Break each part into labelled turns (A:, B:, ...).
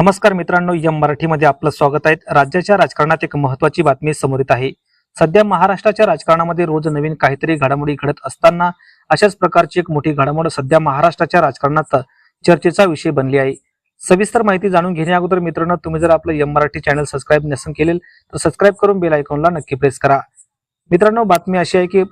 A: नमस्कार मित्रांनो यम मराठीमध्ये आपलं स्वागत आहे. राज्याच्या राजकारणात एक महत्वाची बातमी समोर येत आहे. सध्या महाराष्ट्राच्या राजकारणामध्ये रोज नवीन काहीतरी घडामोडी घडत असताना अशाच प्रकारची एक मोठी घडामोड सध्या महाराष्ट्राच्या राजकारणात चर्चेचा विषय बनली आहे. सविस्तर माहिती जाणून घेण्या अगोदर मित्रांनो तुम्ही जर आपलं यम मराठी चॅनल सबस्क्राईब नसेल केलेल तर सबस्क्राईब करून बेल आयकॉनला नक्की प्रेस करा. मित्रांनो बातमी अशी आहे की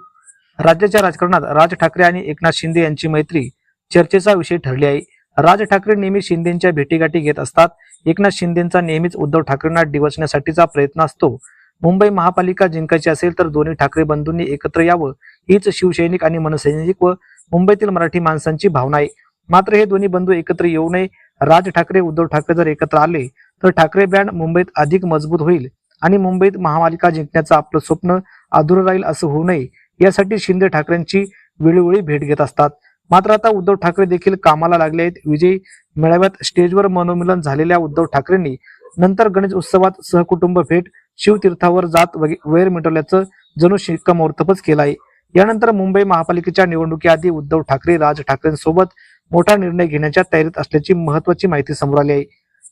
A: राज्याच्या राजकारणात राज ठाकरे आणि एकनाथ शिंदे यांची मैत्री चर्चेचा विषय ठरली आहे. राज ठाकरे नेहमी शिंदेच्या भेटीगाठी घेत असतात. एकनाथ शिंदेचा नेहमीच उद्धव ठाकरेंना डिवचण्यासाठीचा प्रयत्न असतो. मुंबई महापालिका जिंकायची असेल तर दोन्ही ठाकरे बंधूंनी एकत्र यावं हीच शिवसैनिक आणि मनसैनिक व मुंबईतील मराठी माणसांची भावना आहे. मात्र हे दोन्ही बंधू एकत्र येऊ नये. राज ठाकरे उद्धव ठाकरे जर एकत्र आले तर ठाकरे बँड मुंबईत अधिक मजबूत होईल आणि मुंबईत महापालिका जिंकण्याचं आपलं स्वप्न अधुरं राहील असं होऊ नये. यासाठी शिंदे ठाकरेंची वेळोवेळी भेट घेत असतात. मात्र आता उद्धव ठाकरे देखील कामाला लागले आहेत. विजय मेळाव्यात स्टेजवर मनोमिलन झालेल्या उद्धव ठाकरेंनी नंतर गणेश उत्सवात सहकुटुंब भेट शिवतीर्थावर जात वैर मिटवल्याचं जणू शिक्कामोर्तबच केलं आहे. यानंतर मुंबई महापालिकेच्या निवडणुकीआधी उद्धव ठाकरे राज ठाकरेंसोबत मोठा निर्णय घेण्याच्या तयारीत असल्याची महत्वाची माहिती समोर आली आहे.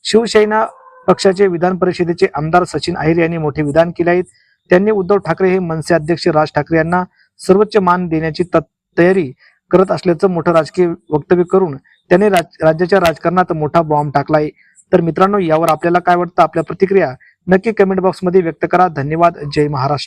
A: शिवसेना पक्षाचे विधान परिषदेचे आमदार सचिन अहिर यांनी मोठे विधान केले आहेत. त्यांनी उद्धव ठाकरे हे मनसे अध्यक्ष राज ठाकरे यांना सर्वोच्च मान देण्याची तयारी करत असल्याचं मोठं राजकीय वक्तव्य करून त्याने राज- राज्याच्या राजकारणात मोठा बॉम्ब टाकलाय. तर मित्रांनो यावर आपल्याला काय वाटतं? आपल्या प्रतिक्रिया नक्की कमेंट बॉक्समध्ये व्यक्त करा. धन्यवाद. जय महाराष्ट्र.